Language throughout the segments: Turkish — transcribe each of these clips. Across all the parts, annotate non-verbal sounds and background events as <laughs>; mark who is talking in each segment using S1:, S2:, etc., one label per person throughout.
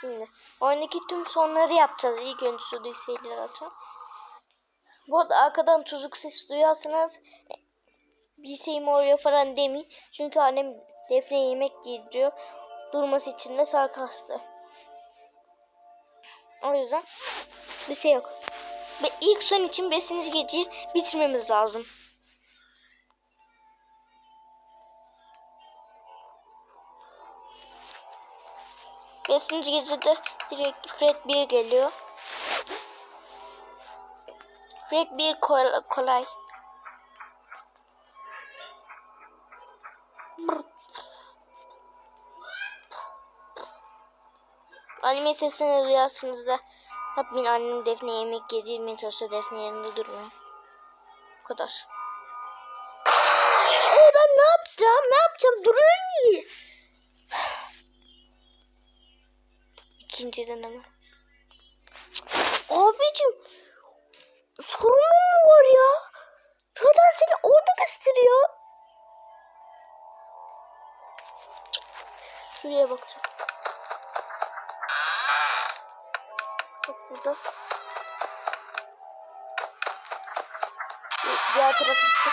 S1: Şimdi oyundaki tüm sonları yapacağız. İlk önce suyu seyirler atacağım. Bu arada arkadan çocuk sesi duyarsanız bir şeyim oluyor falan demeyin. Çünkü annem Defne yemek giydiriyor. Durması için de sarkastı. O yüzden bir şey yok. Ve ilk son için 5. geceyi bitirmemiz lazım. Beşinci gecede direkt Fred 1 geliyor. Fred 1 kolay. kolay. Annemin sesini duyarsınız da yapmayın annem Defne yemek yedirmeye çalışıyor. Defne yerinde durmuyor. Bu kadar. Ee, ben ne yapacağım? Ne yapacağım? Durun iyi. İkinci deneme. Abicim sorunun mu var ya? Neden seni orada gösteriyor? Şuraya bakacağım. Bak burada. Di- Diğer tarafa gitti.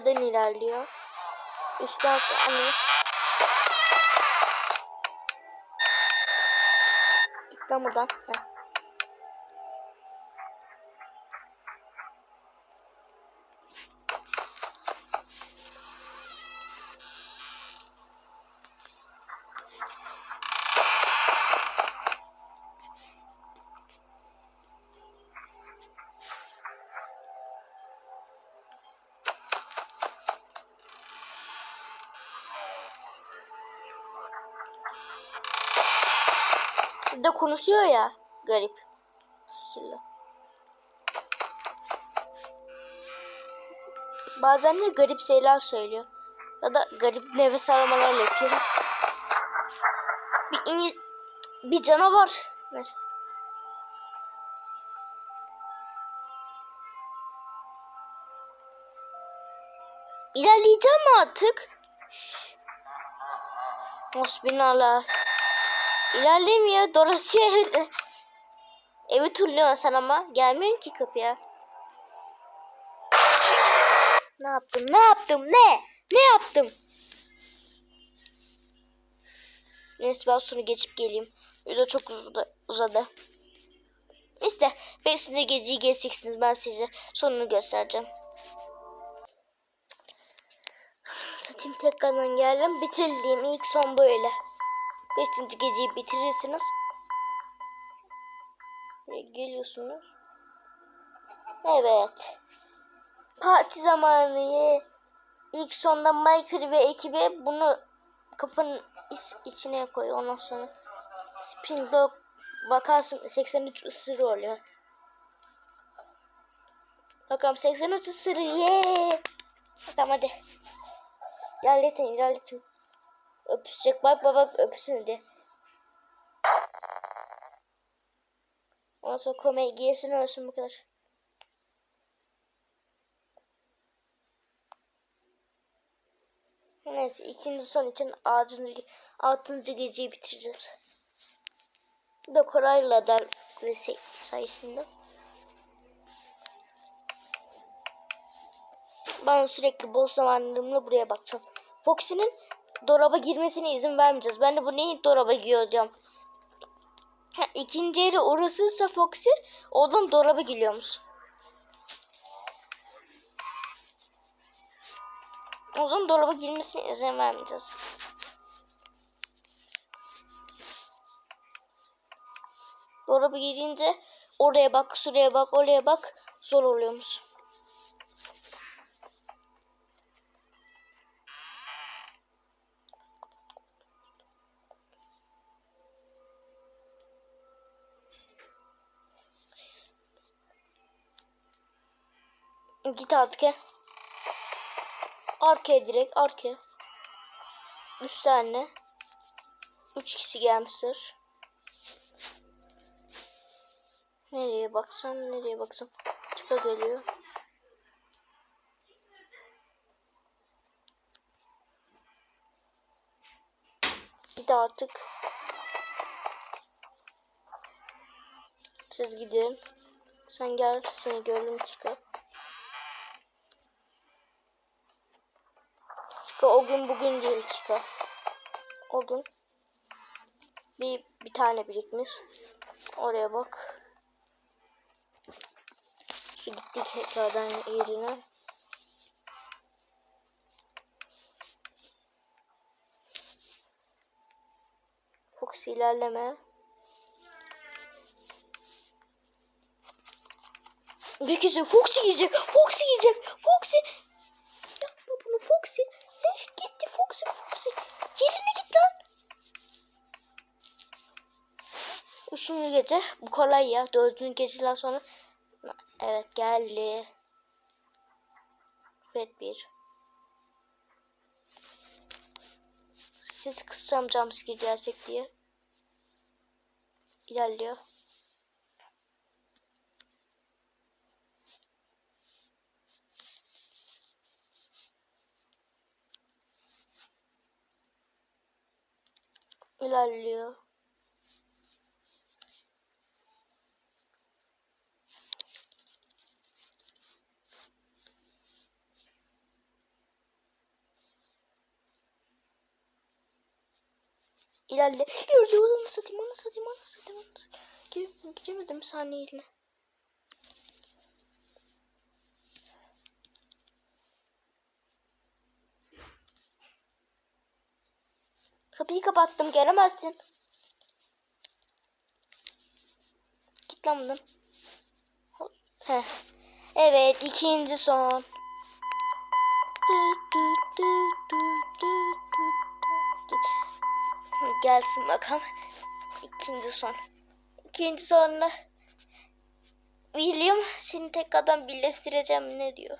S1: Sağdan ilerliyor. Üstten hani Tıklamadan. Heh. Bir de konuşuyor ya. Garip. Şekilde. Bazen de garip şeyler söylüyor. Ya da garip nefes almalar yapıyor. Bir, in- bir canavar. Mesela. İlerleyeceğim artık. Hasbinallah. İlerlemiyor. Dolaşıyor evde. <laughs> Evi turluyorsun sen ama. Gelmiyorsun ki kapıya. Ne yaptım? Ne yaptım? Ne? Ne yaptım? Neyse ben sonra geçip geleyim. Video çok uzadı. uzadı. İşte 5. geceyi geçeceksiniz. Ben size sonunu göstereceğim. Satayım tekrardan geldim. Bitirdiğim ilk son böyle. Beşinci geceyi bitirirsiniz. Geliyorsunuz. Evet. Parti zamanı. İlk sonda Michael ve ekibi bunu kafanın iç- içine koyuyor. Ondan sonra Spring Dog bakarsın 83 ısırı oluyor. Bakalım 83 ısırı. Yeee. Bakalım hadi. İlerletin ilerletin. Öpüşecek bak öpsün hadi. Ondan sonra komedi giyesin ölsün bu kadar. Neyse ikinci son için altıncı, altıncı geceyi bitireceğiz. Da kolayla der ve sayesinde. Ben sürekli boş zamanlarımla buraya bakacağım. Foxy'nin dolaba girmesine izin vermeyeceğiz. Ben de bu neyi dolaba giriyor diyorum. Ha, ikinci yeri orasıysa Foxy oradan dolaba geliyormuş. O dolaba girmesine izin vermeyeceğiz. Dolaba girince oraya bak, şuraya bak, oraya bak zor oluyormuş. Git arkaya. Arkaya direkt arkaya. Üç tane. Üç kişi gelmiştir. Nereye baksam nereye baksam. Çıka geliyor. Git artık. Siz gidin. Sen gel seni gördüm çıkar. Çıkar o gün bugün değil çıkar. O gün bir bir tane birikmiş. Oraya bak. Şu gittik tekrardan yerine. Fox ilerleme. Kişi Foxy yiyecek. Foxy yiyecek. Foxy. Yapma bunu Foxy. Yerine git lan. Üçüncü gece. Bu kolay ya. Dördüncü geceden sonra. Evet geldi. Red 1. Sesi kısacağım jumpscare gelsek diye. İlerliyor. İlerliyor. İlerle. İlerliyor. Onu satayım, onu satayım, onu satayım. Onu satayım. Gire- Giremedim Kapıyı kapattım. Gelemezsin. Git lan buradan. Evet. ikinci son. Gelsin bakalım. İkinci son. İkinci sonla William seni tekrardan birleştireceğim ne diyor?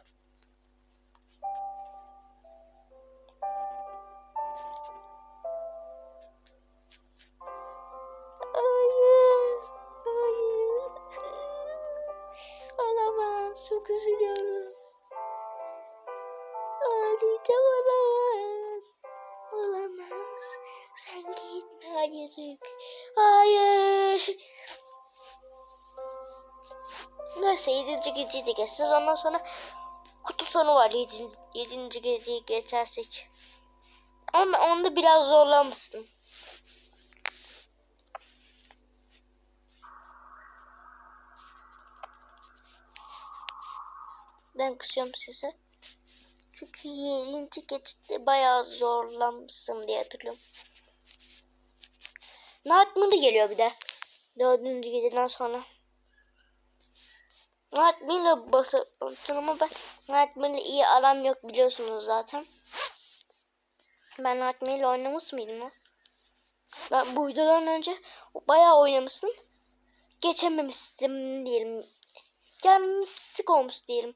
S1: Gitme hayır. Hayır. Neyse 7. geceyi geçeceğiz. Ondan sonra kutu sonu var 7. 7. geceyi geçersek. Ama onda biraz zorlamıştım. Ben kısıyorum size. Çünkü 7. geçitte bayağı zorlamıştım diye hatırlıyorum. Nightmare geliyor bir de. Dördüncü geceden sonra. Nightmare'le basıyorum ama ben Nightmare'le iyi aram yok biliyorsunuz zaten. Ben Nightmare'le oynamış mıydım o? Ben bu videodan önce bayağı oynamıştım. Geçememiştim diyelim. Gelmişlik olmuş diyelim.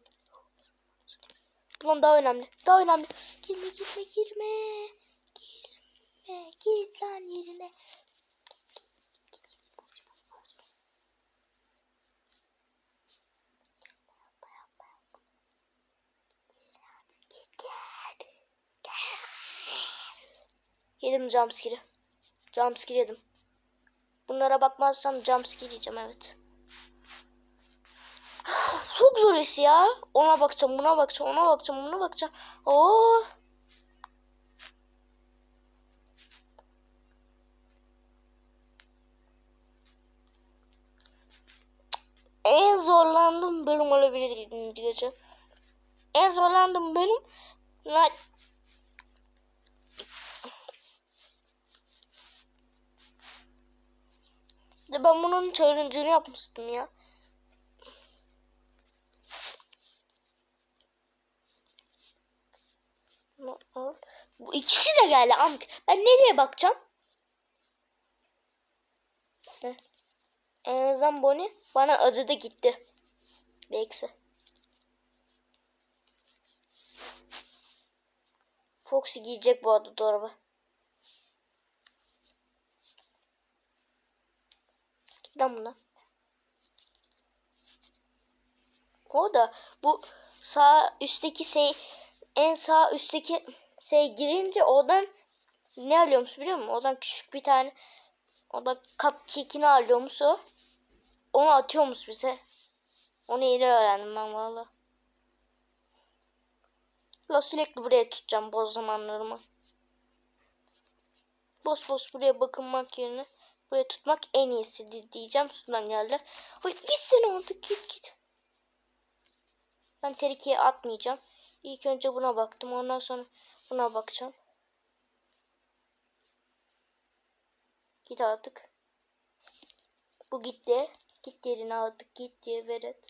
S1: Bundan daha önemli. Daha önemli. Girme girme girme. Girme. Git lan yerine. Yedim jumpscare'i. Jumpscare yedim. Bunlara bakmazsam jumpscare yiyeceğim evet. <sighs> Çok zor iş ya. Ona bakacağım, buna bakacağım, ona bakacağım, buna bakacağım. Oo. en zorlandığım bölüm olabilir gece. En zorlandığım bölüm De ben bunun challenge'ını yapmıştım ya. Bu ikisi de geldi. Amk. Ben nereye bakacağım? En azından Bonnie bana acıdı gitti. Belki. Foxy giyecek bu arada dolaba. Git lan buna. O da bu sağ üstteki şey en sağ üstteki şey girince oradan ne alıyormuş biliyor musun? Oradan küçük bir tane o da cupcake'ini alıyormuş o. Onu atıyormuş bize. Onu yeni öğrendim ben valla. La sürekli buraya tutacağım boz zamanlarımı. Boş boş buraya bakınmak yerine buraya tutmak en iyisi diyeceğim. Sudan geldi. Oy git sen artık git git. Ben terkiye atmayacağım. İlk önce buna baktım. Ondan sonra buna bakacağım. Git artık. Bu gitti. Git yerine artık git diye veret.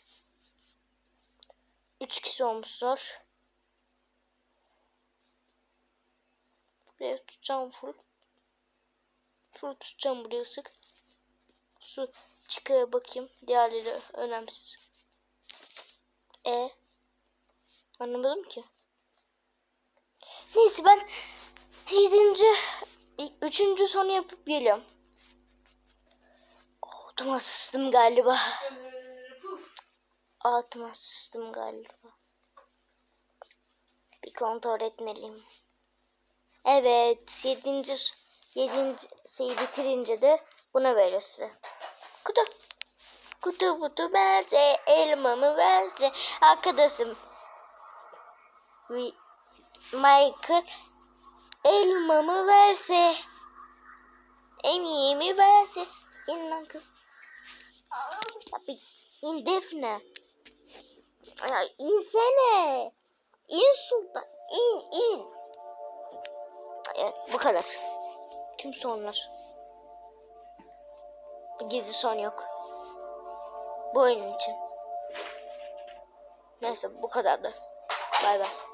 S1: Üç kişi olmuşlar. Buraya tutacağım full. Full tutacağım buraya sık. Su çıkıyor bakayım. Diğerleri önemsiz. E Anlamadım ki. Neyse ben yedinci, üçüncü sonu yapıp geliyorum. Altıma sıçtım galiba. Altıma sıçtım galiba. Bir kontrol etmeliyim. Evet, yedinci, yedinci şeyi bitirince de buna veriyor size. Kutu. Kutu kutu verse, elmamı verse, arkadaşım. Michael elmamı verse, emiğimi verse. İn lan kız. Abi in Defne. Ya insene. İn şuradan. İn in. Evet bu kadar. Tüm sonlar. Gizli son yok. Bu oyun için. Neyse bu kadar da. Bay bay.